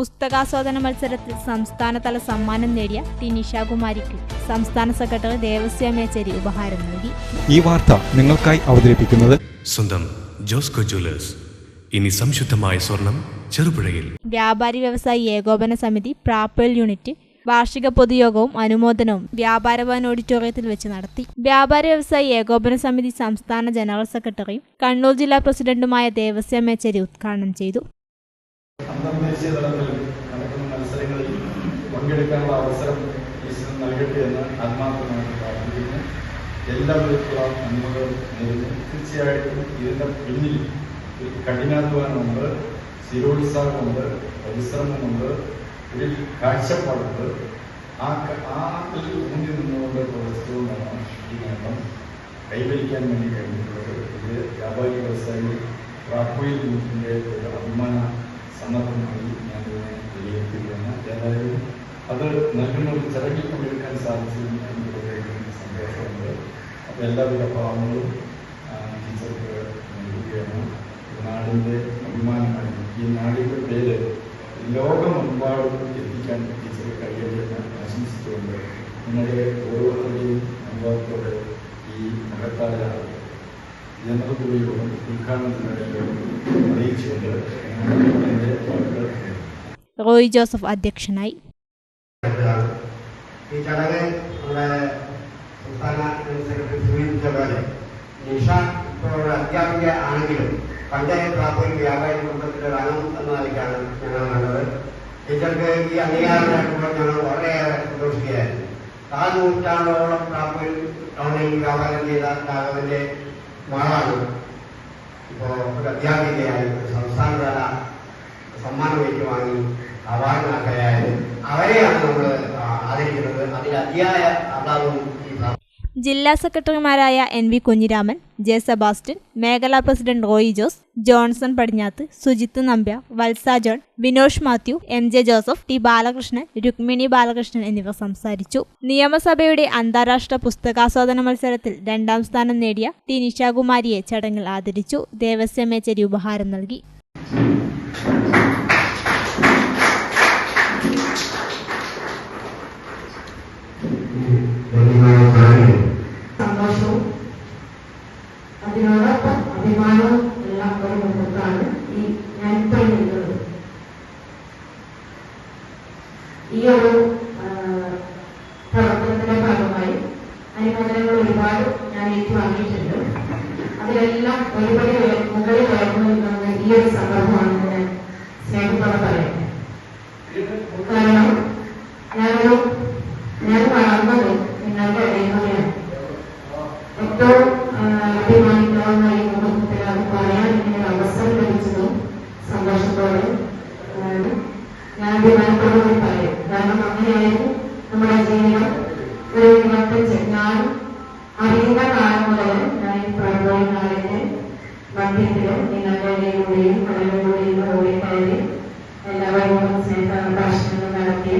പുസ്തകാസ്വാദന മത്സരത്തിൽ സംസ്ഥാനതല സമ്മാനം നേടിയ ടി നിഷാകുമാരിക്ക് സംസ്ഥാന സെക്രട്ടറി ദേവസ്യ മേച്ചേരി ഉപഹാരം നൽകി. ഈ വാർത്ത നിങ്ങൾക്കായി അവതരിപ്പിക്കുന്നത് സ്വന്തം ജോസ്കോ ജ്വല്ലേഴ്സ്. ഇനി സംശുദ്ധമായ സ്വർണം ചെറുപുഴയിൽ. വ്യാപാരി വ്യവസായി ഏകോപന സമിതി പ്രാപ്പൽ യൂണിറ്റ് വാർഷിക പൊതുയോഗവും അനുമോദനവും വ്യാപാരഭവൻ ഓഡിറ്റോറിയത്തിൽ വെച്ച് നടത്തി. വ്യാപാര വ്യവസായി ഏകോപന സമിതി സംസ്ഥാന ജനറൽ സെക്രട്ടറിയും കണ്ണൂർ ജില്ലാ പ്രസിഡന്റുമായ ദേവസ്യ മേച്ചേരി ഉദ്ഘാടനം ചെയ്തു. അന്തർദേശീയ തലത്തിൽ നടക്കുന്ന മത്സരങ്ങളിൽ പങ്കെടുക്കാനുള്ള അവസരം ഈശ്വരൻ നൽകട്ടെ എന്ന് ആത്മാർത്ഥമായിട്ട് പ്രാർത്ഥിക്കുന്നു. എല്ലാവിധത്തിലുള്ള നന്മകൾ നേരുന്നു. തീർച്ചയായിട്ടും ഇതിന്റെ പിന്നിൽ ഒരു കഠിനാധ്വാനമുണ്ട് സ്ഥിരോത്സാഹമുണ്ട് പരിശ്രമമുണ്ട് ഒരു കാഴ്ചപ്പാടുണ്ട്. ആ ആത്തിൽ ഊന്നി നിന്നുകൊണ്ട് പ്രവർത്തിച്ചുകൊണ്ടാണ് ഈ നേട്ടം കൈവരിക്കാൻ വേണ്ടി കഴിഞ്ഞിട്ടുള്ളത്. ഇത് വ്യാപാരി വ്യവസായി റാപ്പോയിൽ ഗ്രൂപ്പിന്റെ ഒരു അഭിമാന സന്ദർഭമായി ഞാൻ ഇതിനെ വിലയിരുത്തുകയാണ് ഏതായാലും അത് നൽകുന്ന ഒരു ചടങ്ങിൽ പങ്കെടുക്കാൻ സാധിച്ചതിൽ എനിക്ക് വളരെയധികം സന്തോഷമുണ്ട്. അപ്പോൾ എല്ലാവിധ ഭാവങ്ങളും ടീച്ചർക്ക് നൽകുകയാണ്. നാടിന്റെ അഭിമാനമാണ്. ഈ നാടിന്റെ പേര് ലോകമെമ്പാടും എത്തിക്കാൻ ടീച്ചർക്ക് കഴിയട്ടെ എന്ന് ആശംസിച്ചുകൊണ്ട് നിങ്ങളുടെ ഓരോരുത്തരുടെയും അനുഭവത്തോടെ ഈ മഹത്തായ ജനറൽ ഉദ്ഘാടനത്തിനായിട്ട് അറിയിച്ചുകൊണ്ട് എന്റെ വാക്കുകൾ റോയ് ജോസഫ് അധ്യക്ഷനായി ഈ ചടങ്ങ് നമ്മുടെ സംസ്ഥാന സെക്രട്ടറി സൂചിപ്പിച്ച പോലെ നിഷ ഇപ്പോൾ ഒരു അധ്യാപിക ആണെങ്കിലും പഞ്ചായത്ത് റാപ്പോയിൽ വ്യാപാരി കുടുംബത്തിലെ ഒരു അംഗം എന്ന നിലയ്ക്കാണ് ഞങ്ങൾ കണ്ടത് ടീച്ചർക്ക് ഈ അംഗീകാരം നേടുമ്പോൾ ഞങ്ങൾ വളരെയേറെ സന്തോഷിക്കുകയായിരുന്നു കാൽ നൂറ്റാണ്ടോളം റാപ്പോയിൽ ടൗണിൽ വ്യാപാരം ചെയ്ത രാഘവന്റെ മകളാണ് ഇപ്പോൾ ഒരു അധ്യാപികയായി ഒരു സംസ്ഥാനതല സമ്മാനം ഏറ്റുവാങ്ങി അവാർഡിനാക്കയായത് അവരെയാണ് നമ്മൾ ആദരിക്കുന്നത്. അതിൽ അതിയായ ആഹ്ലാദവും ഈ ജില്ലാ സെക്രട്ടറിമാരായ N V Kunhiraman J Sebastian മേഖലാ president Roy Jose Johnson Padinjath Sujith Nambiar Valsa John Vinosh Mathew M J Joseph T Balakrishnan Rukmini Balakrishnan എന്നിവർ സംസാരിച്ചു. നിയമസഭയുടെ അന്താരാഷ്ട്ര പുസ്തകാസ്വാദന മത്സരത്തിൽ രണ്ടാം സ്ഥാനം നേടിയ ടി നിഷാകുമാരിയെ ചടങ്ങിൽ ആദരിച്ചു. ദേവസ്വമേച്ചരി ഉപഹാരം നൽകി. ഈ ഒരു പ്രവർത്തനത്തിന്റെ ഭാഗമായി അനുമോദനങ്ങൾ ഒരുപാട് ഞാൻ ഏറ്റുവാങ്ങിയിട്ടുണ്ട്. അതിലെല്ലാം ഒരുപടി മുകളിൽ ഉയർന്നു നിൽക്കുന്ന ഈ ഒരു സന്ദർഭമാണെന്ന് ഞാൻ സ്നേഹത്തോടെ പറയുന്നത് കാരണം ഞാനൊരു ഞാൻ വളർന്നത് നിങ്ങളുടെ ഇടയിൽ കൂടെയാണ് ഏറ്റവും ആ, അഭിമാനിക്കാവുന്ന ഈ മുഹൂർത്തത്തിൽ അത് പറയാൻ ഇങ്ങനെ ഒരു അവസരം ലഭിച്ചതും സന്തോഷത്തോടെ ആണ് ഞാൻ അഭിമാനത്തോടുകൂടി പറയും കാരണം നമ്മുടെ ജീവിതം ഒരു ഇരുപത്തഞ്ച് ഞാൻ അറിയുന്ന കാലം മുതൽ ഞാൻ ഈ പ്രബോധന നാളിന്റെ മധ്യത്തിലും നിങ്ങളുടെയും കടലിലൂടെയും ഓടിക്കയറി എല്ലാവരും സ്നേഹഭാഷണങ്ങൾ നടത്തി.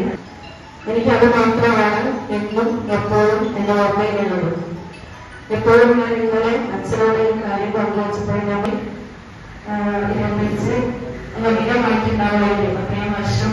എനിക്കത് മാത്രമാണ് എന്നും എപ്പോഴും എന്റെ ഓർമ്മയിലുള്ളത്. എപ്പോഴും ഞാൻ നിങ്ങളെ അച്ഛനോട് ഈ കാര്യം പങ്കുവച്ചപ്പോൾ ഞാൻ ഇതിനെക്കുറിച്ച് അധികമായിട്ടുണ്ടാവുമായിരുന്നു അത്രയും വർഷം